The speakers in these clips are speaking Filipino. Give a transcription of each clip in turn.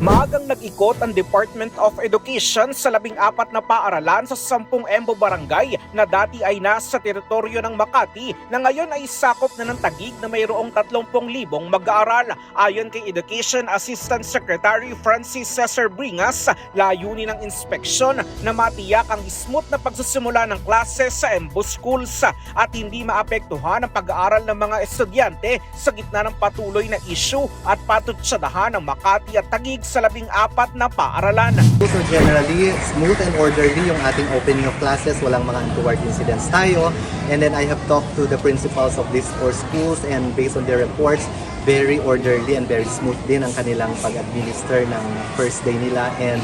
Maagang nag-ikot ang Department of Education sa labing apat na paaralan sa sampung Embo Barangay na dati ay nasa teritoryo ng Makati na ngayon ay sakop na ng tagig na mayroong 30,000 mag-aaral. Ayon kay Education Assistant Secretary Francis Cesar Bringas, layunin ng inspeksyon na matiyak ang smooth na pagsusimula ng klase sa Embo Schools at hindi maapektuhan ang pag-aaral ng mga estudyante sa gitna ng patuloy na issue at patutsadahan ng Makati at Tagig sa labing apat na paaralan. So generally, smooth and orderly yung ating opening of classes. Walang mga untoward incidents tayo. And then I have talked to the principals of these four schools and based on their reports, very orderly and very smooth din ang kanilang pag-administer ng first day nila. And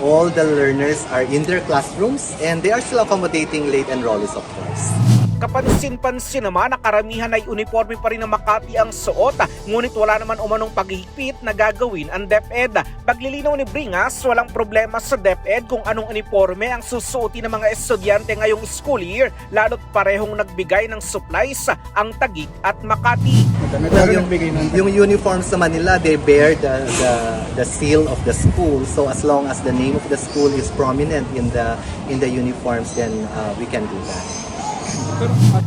all the learners are in their classrooms and they are still accommodating late enrollees of course. Kapansin-pansin naman na karamihan ay uniforme pa rin ng Makati ang suot ngunit wala naman umanong paghihigpit na gagawin ang DepEd. Paglilinaw ni Bringas, walang problema sa DepEd kung anong uniforme ang susuotin ng mga estudyante ngayong school year lalo't parehong nagbigay ng supplies ang Tagig at Makati. Well, yung, yung uniforms naman nila, they bear the, the, the seal of the school. So as long as the name of the school is prominent in the in the uniforms, then uh, we can do that.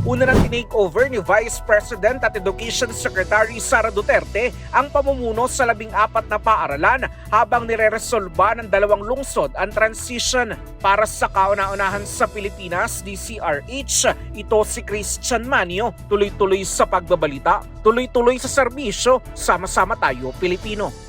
Una nang tinake over ni Vice President at Education Secretary Sara Duterte ang pamumuno sa labing apat na paaralan habang nireresolba ng dalawang lungsod ang transition para sa kauna-unahan sa Pilipinas, DCRH. Ito si Christian Manio, tuloy-tuloy sa pagbabalita, tuloy-tuloy sa serbisyo, sama-sama tayo Pilipino.